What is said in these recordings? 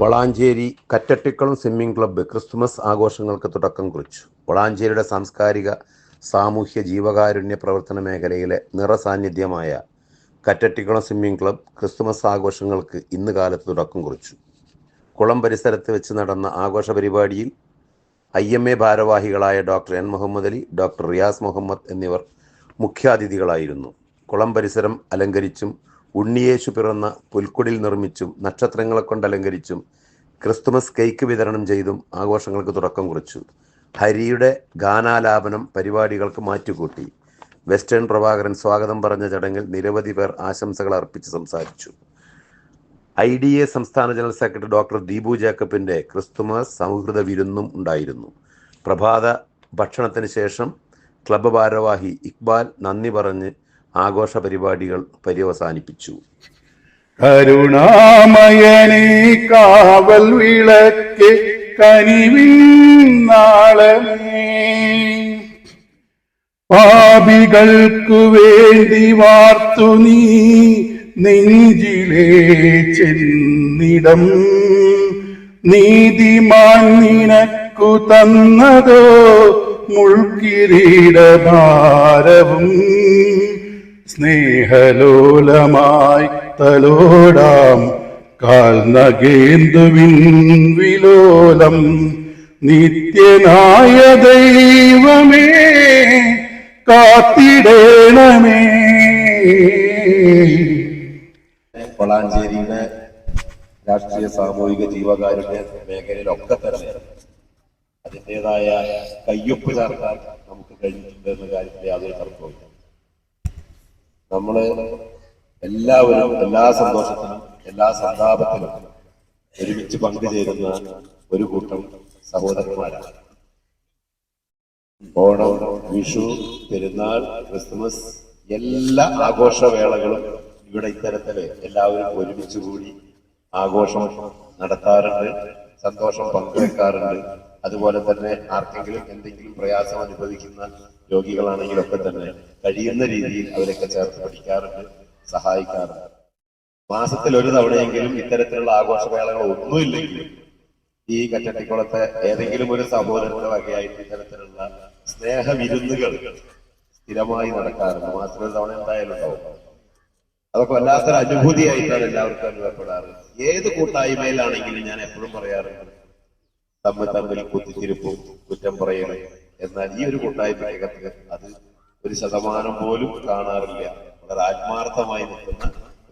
Valanchery Kattattikulam swimming club Christmas ആഘോഷങ്ങൾക്ക് തുടക്കം കുറിച്ചു. വളാഞ്ചേരിയുടെ സാംസ്കാരിക സാമൂഹ്യ ജീവകാരുണ്യ പ്രവർത്തന മേഖലയിലെ നിറസാന്നിധ്യമായ കറ്റട്ടിക്കുളം സ്വിമ്മിംഗ് ക്ലബ്ബ് ക്രിസ്തുമസ് ആഘോഷങ്ങൾക്ക് ഇന്ന് കാലത്ത് തുടക്കം കുറിച്ചു. കുളം പരിസരത്ത് വെച്ച് നടന്ന ആഘോഷ പരിപാടിയിൽ ഐ എം എ ഭാരവാഹികളായ doctor N Muhammad Ali doctor Riyas Muhammad എന്നിവർ മുഖ്യാതിഥികളായിരുന്നു. കുളം പരിസരം അലങ്കരിച്ചും ഉണ്ണിയേശു പിറന്ന പുൽക്കുടിൽ നിർമ്മിച്ചും നക്ഷത്രങ്ങളെ കൊണ്ട് അലങ്കരിച്ചും ക്രിസ്തുമസ് കേക്ക് വിതരണം ചെയ്തും ആഘോഷങ്ങൾക്ക് തുടക്കം കുറിച്ചു. ഹരിയുടെ ഗാനാലാപനം പരിപാടികൾക്ക് മാറ്റുകൂട്ടി. വെസ്റ്റേൺ പ്രഭാകരൻ സ്വാഗതം പറഞ്ഞ ചടങ്ങിൽ നിരവധി പേർ ആശംസകൾ അർപ്പിച്ച് സംസാരിച്ചു. ഐ ഡി എ സംസ്ഥാന ജനറൽ സെക്രട്ടറി ഡോക്ടർ ദീപു ജേക്കബിന്റെ ക്രിസ്തുമസ് സൗഹൃദ വിരുന്നും ഉണ്ടായിരുന്നു. പ്രഭാത ഭക്ഷണത്തിന് ശേഷം ക്ലബ്ബ് ഭാരവാഹി ഇക്ബാൽ നന്ദി പറഞ്ഞ് ആഘോഷ പരിപാടികൾ പര്യവസാനിപ്പിച്ചു. കരുണാമയനേ കാവൽ വിളക്ക് കനിവിൻ നാളമേ. പാപികൾക്കു വേണ്ടി വാർത്തു നീ നെഞ്ചിലേ ചെന്നിടം. നീതിമാൻ നിനക്കു തന്നതോ മുൾക്കിരീട ഭാരവും സ്നേഹലോലമായി തലോടാം കാൽ നഗേന്ദുവിൻ വിലോലം. നിത്യനായ ദൈവമേ കാത്തിടേണമേ. വളാഞ്ചേരിയുടെ രാഷ്ട്രീയ സാമൂഹിക ജീവകാരുണ്യ മേഖലയിലൊക്കെ തന്നെ അതിന്റെതായ കയ്യൊപ്പ് ചേർക്കാൻ നമുക്ക് കഴിഞ്ഞിട്ടുണ്ട് എന്ന കാര്യത്തിൽ യാതൊരു തർക്കവുമില്ല. നമ്മൾ എല്ലാവരും എല്ലാ സന്തോഷത്തിനും എല്ലാ സന്താപത്തിനും ഒരുമിച്ച് പങ്കുചേരുന്ന ഒരു കൂട്ടം സഹോദരന്മാരാണ്. ഓണം വിഷു പെരുന്നാൾ ക്രിസ്തുമസ് എല്ലാ ആഘോഷവേളകളും ഇവിടെ ഇത്തരത്തിൽ എല്ലാവരും ഒരുമിച്ച് കൂടി ആഘോഷം നടത്താറുണ്ട് സന്തോഷം പങ്കുവെക്കാറുണ്ട്. അതുപോലെ തന്നെ ആർക്കെങ്കിലും എന്തെങ്കിലും പ്രയാസം അനുഭവിക്കുന്ന രോഗികളാണെങ്കിലൊക്കെ തന്നെ. കഴിയുന്ന രീതിയിൽ അവരൊക്കെ ചേർത്ത് പഠിക്കാറുണ്ട് സഹായിക്കാറുണ്ട്. മാസത്തിൽ ഒരു തവണയെങ്കിലും ഇത്തരത്തിലുള്ള ആഘോഷവേളകൾ ഒന്നുമില്ലെങ്കിലും ഈ കറ്റട്ടിക്കുളത്തെ ഏതെങ്കിലും ഒരു സഹോദരന്റെ വകയായിട്ട് ഇത്തരത്തിലുള്ള സ്നേഹവിരുന്നുകൾ സ്ഥിരമായി നടക്കാറുണ്ട്. മാസത്തിൽ ഒരു തവണ എന്തായാലും ഉണ്ടാവും. അതൊക്കെ വല്ലാത്തൊരു അനുഭൂതിയായിട്ടാണ് എല്ലാവർക്കും അനുഭവപ്പെടാറ്. ഏത് കൂട്ടായ്മയിലാണെങ്കിലും ഞാൻ എപ്പോഴും പറയാറുണ്ട് തമ്മിൽ തമ്മിൽ കുത്തിത്തിരിപ്പും കുറ്റം പറയലും. എന്നാൽ ഈ ഒരു കൂട്ടായ്മ രംഗത്ത് അത് ഒരു ശതമാനം പോലും കാണാറില്ല. വളരെ ആത്മാർത്ഥമായി നിൽക്കുന്ന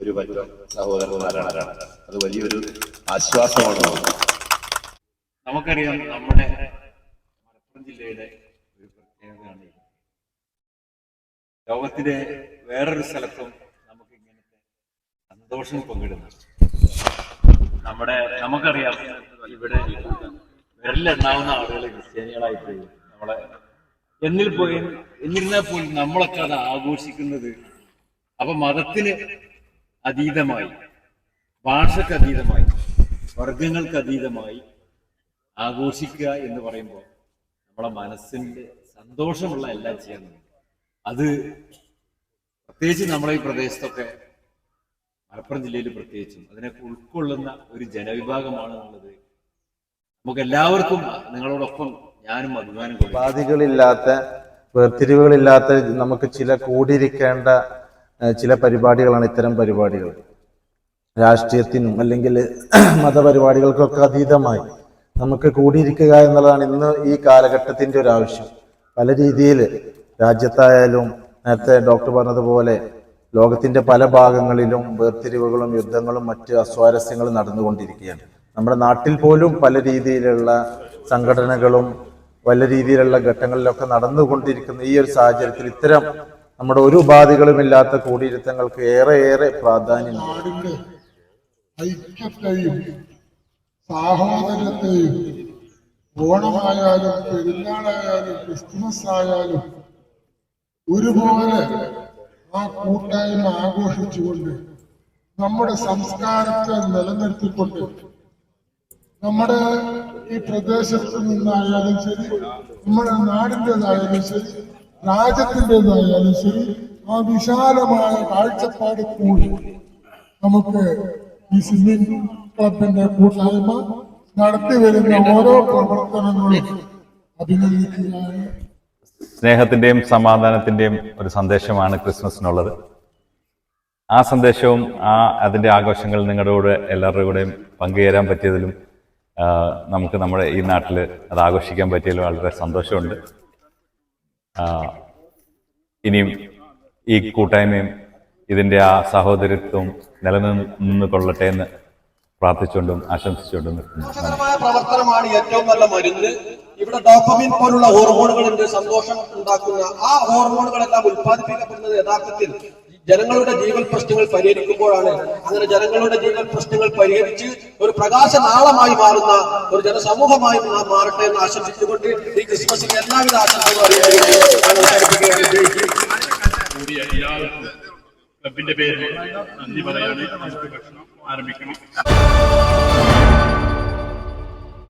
ഒരു പറ്റം സഹോദരന്മാരാണ്. അത് വലിയൊരു ആശ്വാസമാണ്. നമുക്കറിയാം നമ്മുടെ മലപ്പുറം ജില്ലയുടെ ഒരു പ്രത്യേകതയാണ്. ലോകത്തിലെ വേറൊരു സ്ഥലത്തും നമുക്ക് ഇങ്ങനത്തെ സന്തോഷം പങ്കിടുന്നു നമ്മുടെ നമുക്കറിയാം ഇവിടെ വിരലിലെണ്ണാവുന്ന ആളുകൾ ക്രിസ്ത്യാനികളായി പോയി നമ്മളെ എന്നിൽ പോയി എന്നിരുന്നാൽ പോലും നമ്മളൊക്കെ അത് ആഘോഷിക്കുന്നത് അപ്പൊ മതത്തിന് അതീതമായി ഭാഷക്ക് അതീതമായി വർഗങ്ങൾക്ക് അതീതമായി ആഘോഷിക്കുക എന്ന് പറയുമ്പോൾ നമ്മളെ മനസ്സിന്റെ സന്തോഷമുള്ള എല്ലാം ചെയ്യുന്നത് അത് പ്രത്യേകിച്ച് നമ്മളെ ഈ പ്രദേശത്തൊക്കെ മലപ്പുറം ജില്ലയിൽ പ്രത്യേകിച്ചും അതിനെ ഉൾക്കൊള്ളുന്ന ഒരു ജനവിഭാഗമാണ് എന്നുള്ളത് നമുക്ക് എല്ലാവർക്കും നിങ്ങളോടൊപ്പം ഞാനും അഭിമാനം ഉപാധികളില്ലാത്ത വേർതിരിവുകളില്ലാത്ത നമുക്ക് ചില കൂടിയിരിക്കേണ്ട ചില പരിപാടികളാണ് ഇത്തരം പരിപാടികൾ. രാഷ്ട്രീയത്തിനും അല്ലെങ്കിൽ മതപരിപാടികൾക്കൊക്കെ അതീതമായി നമുക്ക് കൂടിയിരിക്കുക എന്നുള്ളതാണ് ഇന്ന് ഈ കാലഘട്ടത്തിന്റെ ഒരു ആവശ്യം. പല രീതിയിൽ രാജ്യത്തായാലും നേരത്തെ ഡോക്ടർ പറഞ്ഞതുപോലെ ലോകത്തിന്റെ പല ഭാഗങ്ങളിലും വേർതിരിവുകളും യുദ്ധങ്ങളും മറ്റ് അസ്വാരസ്യങ്ങളും നടന്നുകൊണ്ടിരിക്കുകയാണ്. നമ്മുടെ നാട്ടിൽ പോലും പല രീതിയിലുള്ള സംഘടനകളും പല രീതിയിലുള്ള ഘട്ടങ്ങളിലൊക്കെ നടന്നുകൊണ്ടിരിക്കുന്ന ഈ ഒരു സാഹചര്യത്തിൽ ഇത്തരം നമ്മുടെ ഒരു ഉപാധികളുമില്ലാത്ത കൂടിയിരുത്തങ്ങൾക്ക് ഏറെ ഏറെ പ്രാധാന്യമുണ്ട് ഓണമായാലും പെരുന്നാളായാലും ക്രിസ്തുമസ് ആയാലും ഒരുപോലെ ആ കൂട്ടായ്മ ആഘോഷിച്ചുകൊണ്ട് നമ്മുടെ സംസ്കാരത്തെ നിലനിർത്തിക്കൊണ്ട് നമ്മുടെ ഈ പ്രദേശത്ത് നിന്നായാലും ശരി നമ്മുടെ നാടിന്റെതായാലും ശരി രാജ്യത്തിന്റെതായാലും ശരി ആ വിശാലമായ കാഴ്ചപ്പാട് കൂടി നമുക്ക് ഈ സ്വിമ്മിംഗ് ക്ലബിന്റെ കൂട്ടായ്മ നടത്തി വരുന്ന ഓരോ പ്രവർത്തനങ്ങളും അഭിനന്ദിക്കുകയാണ്. സ്നേഹത്തിന്റെയും സമാധാനത്തിന്റെയും ഒരു സന്ദേശമാണ് ക്രിസ്മസിനുള്ളത്. ആ സന്ദേശവും ആ അതിന്റെ ആഘോഷങ്ങൾ നിങ്ങളുടെ കൂടെ എല്ലാവരുടെ കൂടെയും പങ്കുചേരാൻ പറ്റിയതിലും നമുക്ക് നമ്മുടെ ഈ നാട്ടിൽ അത് ആഘോഷിക്കാൻ പറ്റിയതിൽ വളരെ സന്തോഷമുണ്ട്. ഇനിയും ഈ കൂട്ടായ്മയും ഇതിന്റെ ആ സഹോദരത്വം നിലനിന്ന് കൊള്ളട്ടെ എന്ന് പ്രാർത്ഥിച്ചുകൊണ്ടും ആശംസിച്ചുകൊണ്ടും. പ്രവർത്തനമാണ് ഏറ്റവും നല്ല മരുന്ന്. ഇവിടെ ഡോപ്പമിൻ പോലുള്ള ഹോർമോണുകളുണ്ട് സന്തോഷം ഉണ്ടാക്കുന്ന ആ ഹോർമോണുകളെല്ലാം ഉത്പാദിപ്പിക്കപ്പെടുന്നത് യഥാർത്ഥത്തിൽ ജനങ്ങളുടെ ജീവൻ പ്രശ്നങ്ങൾ പരിഹരിക്കുമ്പോഴാണ് അങ്ങനെ ജനങ്ങളുടെ ജീവൻ പ്രശ്നങ്ങൾ പരിഹരിച്ച് ഒരു പ്രകാശ നാളമായി മാറുന്ന ഒരു ജനസമൂഹമായി മാറട്ടെ എന്ന് ആശംസിച്ചുകൊണ്ട് ഈ ക്രിസ്മസിന് എല്ലാവിധ ആശംസകളും പേരിൽ നന്ദി പറയാണ്. ആരംഭിക്കണം